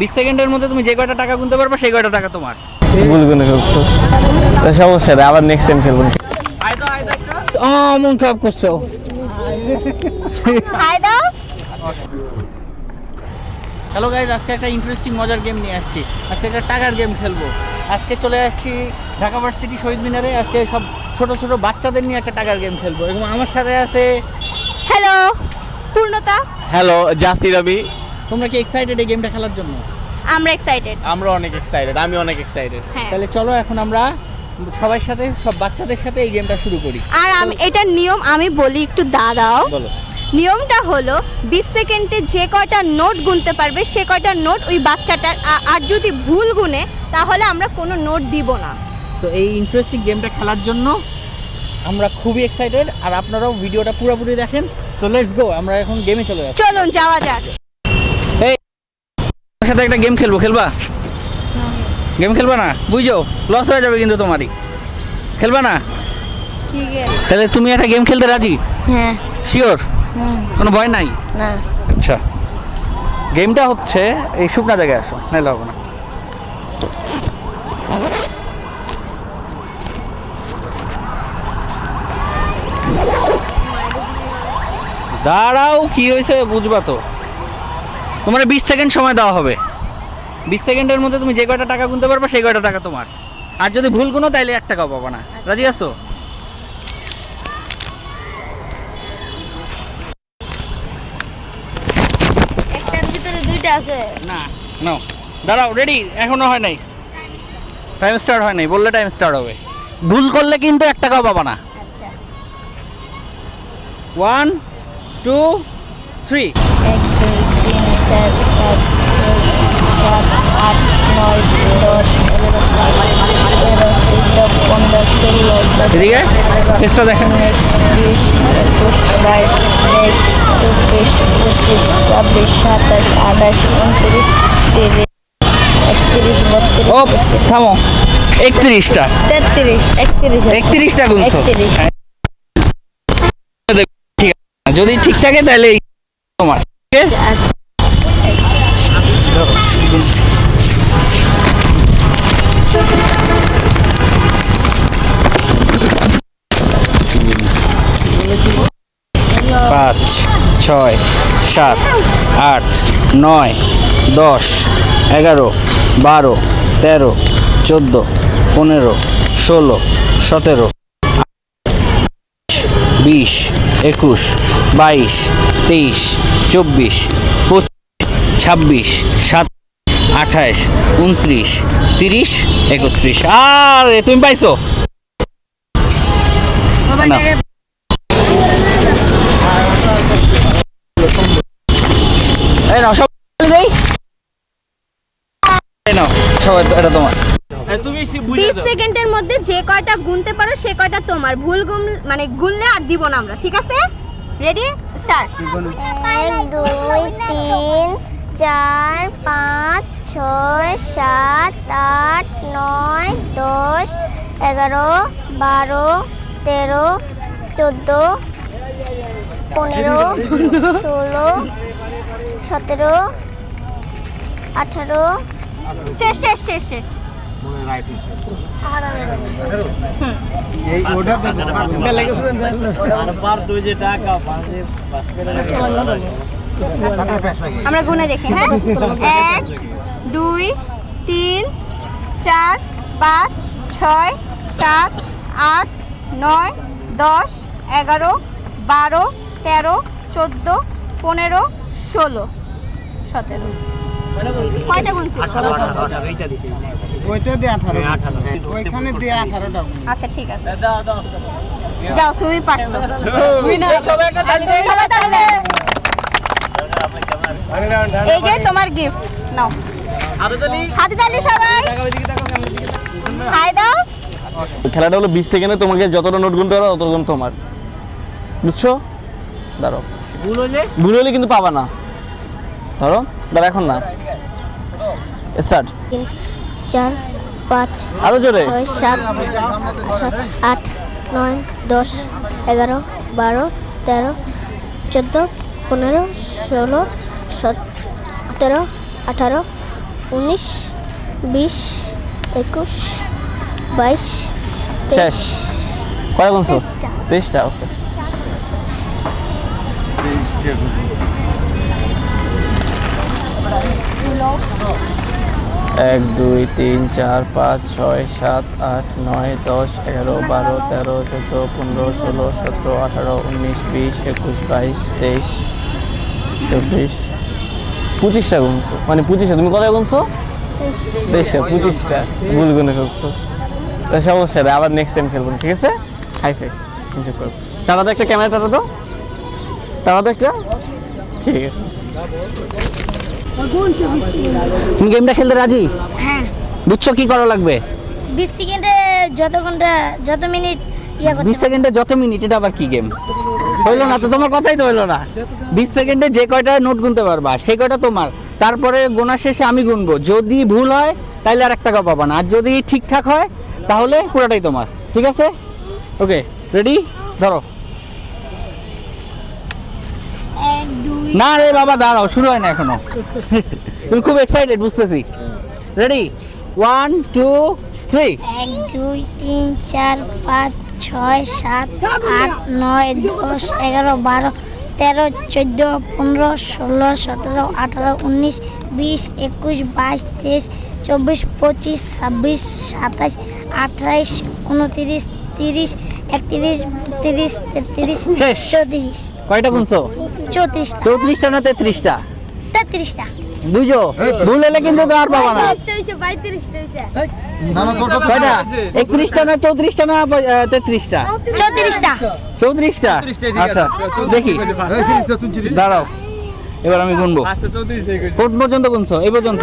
বিশ সেকেন্ডের মধ্যে তুমি যে কয়টা টাকা গুনতে পারবে সেই কয়টা টাকা তোমার। ভুল খেলছো তা সমস্যা নেই আবার নেক্সট টাইম খেলব। ও মন খারাপ করছ। হ্যালো গাইজ আজকে একটা ইন্টারেস্টিং মজার গেম নিয়ে আসছি। আজকে একটা টাকার গেম খেলব। আজকে চলে আসছি ঢাকা ভার্সিটি শহীদ মিনারে। আজকে সব ছোট ছোট বাচ্চাদের নিয়ে একটা টাকার গেম খেলব। এবং আমার সাথে আছে হ্যালো পূর্ণতা? হ্যালো জাসি রবি তোমরা কি এক্সাইটেড এই গেমটা খেলার জন্য? আমরা এক্সাইটেড আমরা অনেক এক্সাইটেড আমি অনেক এক্সাইটেড হ্যাঁ। তাহলে চলো এখন আমরা সবার সাথে সব বাচ্চাদের সাথে এই গেমটা শুরু করি। আর আমি এটার নিয়ম আমি বলি একটু দাঁড়াও। বলো। নিয়মটা হলো বিশ সেকেন্ডে যে কয়টা নোট গুনতে পারবে সে কয়টা নোট ওই বাচ্চাটার আর যদি ভুল গুনে তাহলে আমরা কোনো নোট দিব না। সো এই ইন্টারেস্টিং গেমটা খেলার জন্য আমরা খুবই এক্সাইটেড আর আপনারাও ভিডিওটা পুরোপুরি দেখেন। সো লেটস গো আমরা এখন গেমে চলে যাচ্ছি। চলুন যাওয়া যাক। আমার সাথে একটা গেম খেলব খেলবা? গেম খেলবা না? বুঝছ লস হয়ে যাবে কিন্তু তোমারই। খেলবা না? তাহলে তুমি একটা গেম খেলতে রাজি? হ্যাঁ। শিওর কোনো ভয় নাই? না। আচ্ছা। গেমটা হচ্ছে এই শুকনা জায়গায় আসো নাইলে হবে না। দাঁড়াও কি হয়েছে? বুঝবা তো। তোমার বিশ সেকেন্ড সময় দেওয়া হবে। বিশ সেকেন্ডের মধ্যে তুমি যে কয়টা টাকা গুনতে পারবে সেই কয়টা টাকা তোমার। আর যদি ভুল গুনো তাইলে এক টাকাও পাবো না। রাজি আছো? আছে। না নো দাঁড়াও রেডি এখনও হয় নাই। টাইম স্টার্ট হয় নাই বললে টাইম স্টার্ট হবে। ভুল করলে কিন্তু এক টাকাও পাবা না। ওয়ান টু থ্রি এক দুই তিন চার পাঁচ ছয় সাত আট নয় দশ এগারো তেরো পনেরো ষোলো এদিকে? চেষ্টা দেখেন। বিশ একুশ বাইশ তেইশ চব্বিশ পঁচিশ ছাব্বিশ সাতাশ আঠাশ উনত্রিশ তিরিশ একত্রিশ বত্রিশ ও থামো। একত্রিশটা। তেত্রিশ একত্রিশ একত্রিশটা গুনছো হ্যাঁ। ঠিক আছে। যদি ঠিক থাকে তাহলে তোমার। ঠিক আছে? পাঁচ, ছয়, সাত, আট, নয়, দশ, এগারো, বারো, তেরো, চোদ্দ, পনেরো, ষোলো, সতেরো বিশ, একুশ, বাইশ, তেইশ, চব্বিশ, পঁচিশ ছাব্বিশ সাত আঠাশ উনত্রিশ তিরিশ একত্রিশ। আর তুমি পাইছো। না। এই নাও সব দেই। এই নাও সবাই এটা তোমার। তুমি বিশ সেকেন্ডের মধ্যে যে কয়টা গুনতে পারো সে কয়টা তোমার। ভুল গুন মানে গুনলে আর দিব না আমরা ঠিক আছে? রেডি স্টার্ট এক দুই তিন চার পাঁচ ছয় সাত আট নয় দশ এগারো বারো তেরো চোদ্দ পনেরো ষোলো সতেরো আঠারো। শেষ শেষ শেষ শেষ। আমরা গুনে দেখি হ্যাঁ? এক দুই তিন চার পাঁচ ছয় সাত আট নয় দশ এগারো বারো তেরো চোদ্দ পনেরো ষোলো। সতেরো। কয়টা গুনছি? ওইটা দিয়ে আঠারো ওইখানে দিয়ে আঠারোটা আচ্ছা ঠিক আছে। যাও তুমি পারছ। সবাই তালি দেন। এই যে তোমার গিফট নাও। হাতে তালি সবাই। হাই দাও। খেলাটা হলো বিশ সেকেন্ডে তোমাকে যতটা নোট গুনতে হবে ততটা গুণ তোমার। বুঝছ? ধরো ভুল হলে কিন্তু পাবা না। ধরো দাঁড়া এখন না। স্টার্ট চার পাঁচ আরও জোরে। ছয় সাত সাত আট নয় দশ এগারো বারো তেরো চোদ্দ পনেরো ষোলো সতেরো আঠারো উনিশ বিশ একুশ বাইশ তেইশ। কয় গুনছো তেইশটা। তেইশটা ওকে। এক, দুই, তিন, চার, পাঁচ, ছয়, সাত, আট, নয়, দশ, এগারো, বারো, তেরো, চোদ্দ, পনেরো, ষোলো, সতেরো, আঠারো, উনিশ, বিশ, একুশ, বাইশ, তেইশ, চব্বিশ, পঁচিশটা গুনছো। মানে পঁচিশটা, তুমি কত গুনছো? তেইশ তেইশটা, পঁচিশটা। ভুল গুনে ফেলছো সমস্যা নেই, আবার নেক্সট টাইম খেলব, ঠিক আছে? হাই ফাই এনজয় করব তারা একটা ক্যামেরা তারা তো একটা? ঠিক আছে। তুমি গেমটা খেলতে রাজি? হ্যাঁ। বুঝছ কি করা লাগবে? বিশ সেকেন্ডে যত ঘণ্টা যত মিনিট ইয়ে করতে বিশ সেকেন্ডে যত মিনিট এটা আবার কি গেম? হইল না তো তোমার কথাই তো হইল না। বিশ সেকেন্ডে যে কয়টা নোট গুনতে পারবা সেই কয়টা তোমার। তারপরে গোনা শেষে আমি গুনবো। যদি ভুল হয় তাহলে আর এক টাকা পাবা না। আর যদি ঠিকঠাক হয় তাহলে পুরোটাই তোমার। ঠিক আছে? ওকে রেডি ধরো। না রে বাবা, দাঁড়াও, শুরু হয় না এখনও। তুমি খুব এক্সাইটেড বুঝতেছি। রেডি ওয়ান টু থ্রি এক, দুই, তিন, চার, পাঁচ, ছয়, সাত, আট, নয়, দশ, এগারো, বারো, তেরো, চোদ্দ, পনেরো, ষোলো, সতেরো, আঠারো, উনিশ, বিশ, একুশ, বাইশ, তেইশ, চব্বিশ, পঁচিশ, ছাব্বিশ সাতাশ আঠাইশ, উনতিরিশ তিরিশ একত্রিশ বত্রিশ তেত্রিশ শেষ। চৌত্রিশ। কয়টা গুনছো চৌত্রিশটা। চৌত্রিশটা না তেত্রিশটা? তেত্রিশটা। বুঝো? ভুল হলে কিন্তু আর পাবা না। কয়টা? একত্রিশটা না চৌত্রিশটা না তেত্রিশটা? চৌত্রিশটা। চৌত্রিশটা? আচ্ছা দেখি। দাঁড়াও। এবার আমি গুনবো। কোন পর্যন্ত গুনছো? এই পর্যন্ত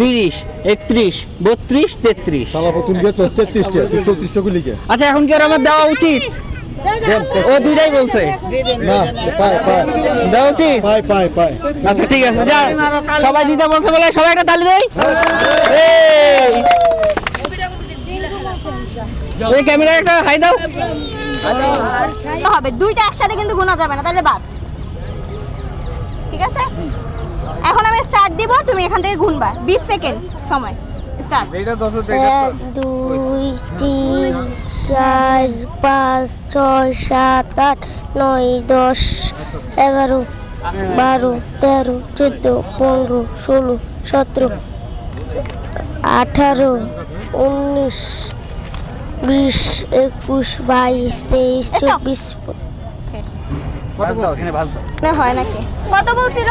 তিরিশ একত্রিশ বত্রিশ তেত্রিশ। আচ্ছা এখন কি ওর আমার দেওয়া উচিত? ও দুইটাই বলছে। দেওয়া উচিত? আচ্ছা ঠিক আছে যা। সবাই দিতে বলছে বলে সবাই একটা তালি দেই। এই। ক্যামেরা একটা হাই দাও। হবে। দুইটা একসাথে কিন্তু গোনা যাবে না তাহলে বাদ। ঠিক আছে? এখন আমি স্টার্ট দিব তুমি এখান থেকে গুনবা। 20 সেকেন্ড সময়। স্টার্ট এক দুই তিন চার পাঁচ ছয় সাত আট নয় দশ এগারো বারো তেরো চোদ্দ পনেরো ষোলো সতেরো আঠারো উনিশ বিশ একুশ বাইশ তেইশ চব্বিশ হয় নাকি? কত বলছিল?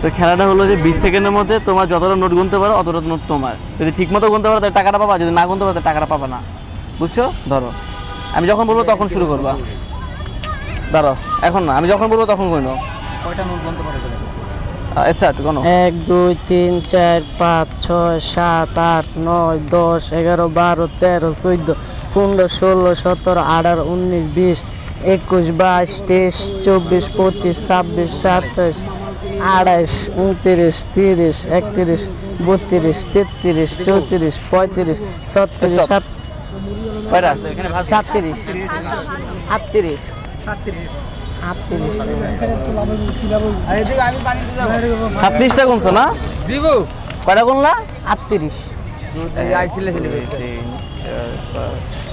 তো খেলাটা হলো যে বিশ সেকেন্ডের মধ্যে তোমার যতটা নোট গুনতে পারো অতটা নোট তোমার। যদি ঠিক মতো গুনতে পারো তাহলে টাকাটা পাবা যদি না গুনতে পারো তাহলে টাকাটা পাবা না। বুঝছ? ধরো। আমি যখন বলব তখন শুরু করবা। ধরো এখন না আমি যখন বলব তখন কইনো কয়টা নোট স্টার্ট কোনো এক দুই তিন চার পাঁচ ছয় সাত আট নয় দশ এগারো বারো তেরো চোদ্দ পনেরো ষোলো সতেরো আঠারো উনিশ বিশ একুশ বাইশ তেইশ চব্বিশ পঁচিশ ছাব্বিশ সাতাশ আঠাশ উনত্রিশ তিরিশ একত্রিশ বত্রিশ তেত্রিশ চৌত্রিশ পঁয়ত্রিশ ছত্রিশ. সাত সাতত্রিশ। আটত্রিশ সাতত্রিশটা গুনছো না? দিব। কয়টা গুনলা? আটত্রিশ।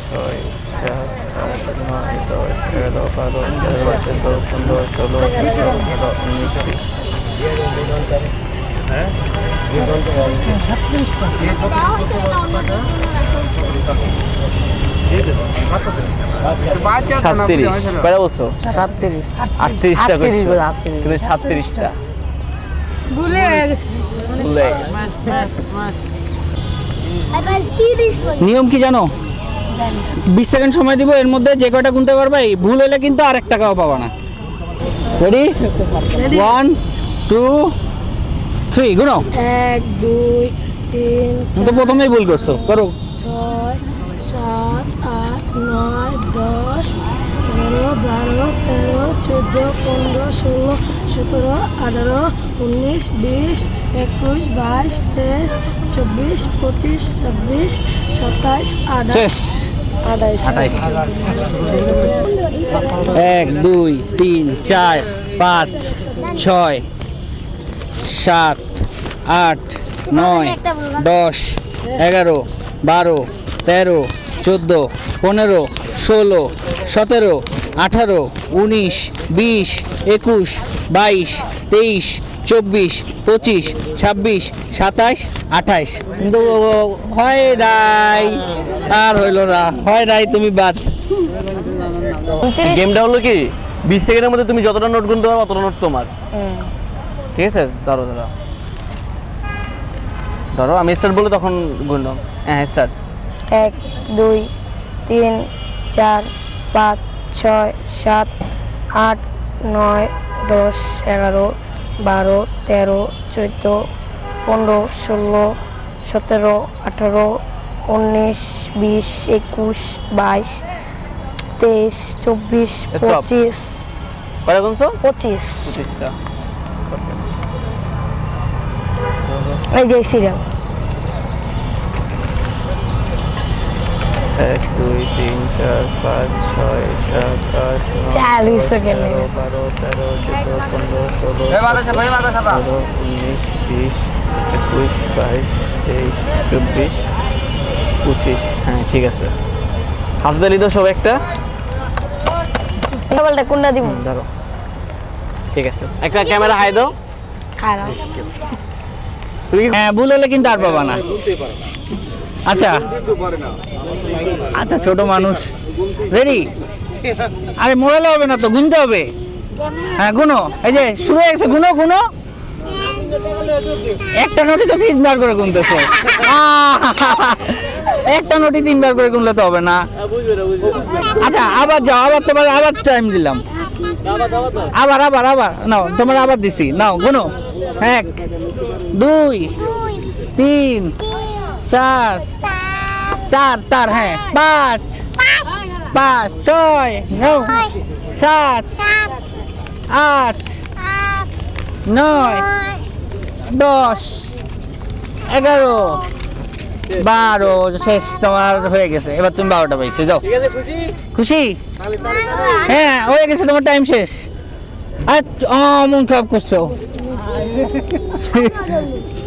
ছয় সাত আট নয় দশ এগারো বারো তেরো চোদ্দ পনেরো ষোলো সতেরো আঠারো উনিশ বিশ। সাতত্রিশ। কয়টা বলছো? সাতত্রিশ। আটত্রিশটা। কিন্তু সাতত্রিশটা। নিয়ম কি জানো? বিশ সেকেন্ড সময় দিব এর মধ্যে যে কয়টা গুনতে পারবে ভুল হলে কিন্তু আর এক টাকাও পাবা না। রেডি ওয়ান টু থ্রি গুনো। এক দুই তিন তো প্রথমেই ভুল করছ করো। ছয় সাত আট নয় দশ এগারো বারো তেরো চোদ্দ পনেরো ষোলো সতেরো আঠারো উনিশ বিশ একুশ বাইশ তেইশ চব্বিশ পঁচিশ ছাব্বিশ সাতাইশ আঠাশ। আঠাইশ। এক দুই তিন চার পাঁচ ছয় সাত আট নয় দশ এগারো বারো তেরো চোদ্দ পনেরো ষোলো সতেরো আঠারো উনিশ বিশ একুশ বাইশ তেইশ চব্বিশ পঁচিশ ছাব্বিশ সাতাশ আঠাশ। কিন্তু হয় রাই আর হইল না। হয় রাই তুমি বাদ। গেমটা হলো কি? বিশ সেকেন্ডের মধ্যে তুমি যতটা নোট গুনতে পারো অতটা নোট তোমার। ঠিক আছে ধরো ধরো। ধরো আমি স্টার্ট বলে তখন গুনলাম হ্যাঁ স্টার্ট এক দুই তিন চার পাঁচ ছয় সাত আট নয় দশ এগারো বারো তেরো চোদ্দ পনেরো ষোলো সতেরো আঠারো উনিশ বিশ একুশ বাইশ তেইশ চব্বিশ পঁচিশ। গুনছো? পঁচিশ। পঁচিশটা। এই যে সিরিয়াল এক দুই তিন চার পাঁচ ছয় সাত আট চালিশ সেকেন্ড। বারো তেরো চোদ্দ পনেরো ষোলো সতেরো উনিশ বিশ একুশ বাইশ তেইশ চব্বিশ পঁচিশ। হ্যাঁ ঠিক আছে। হাত তালি তো সব একটা। বলটা কোনটা দিব? ধরো। ঠিক আছে। একটা ক্যামেরা হাই দাও। খারাপ। হ্যাঁ ভুল হলে কিন্তু আর পাবা না। আচ্ছা। আচ্ছা ছোট মানুষ। রেডি আরে মোড়ালে হবে না তো গুনতে হবে। হ্যাঁ গুনো। এই যে শুরু হয়ে গেছে গুনো গুনো। একটা নোটি তো তিনবার করে গুনতেছো। আহ! একটা নোটি তিনবার করে গুনলে তো হবে না। আচ্ছা আবার যাও আবার তোমার আবার টাইম দিলাম। আবার আবার আবার। নাও তোমার আবার দিছি। নাও গুনো। এক দুই তিন চার চার চার হ্যাঁ পাঁচ পাঁচ ছয় নয় সাত আট নয় দশ এগারো বারো শেষ তোমার হয়ে গেছে। এবার তুমি বারোটা পাইছো যাও। খুশি? হ্যাঁ হয়ে গেছে তোমার টাইম শেষ। আচ্ছা মন খারাপ করছ। 아, 네. 아 네. 네.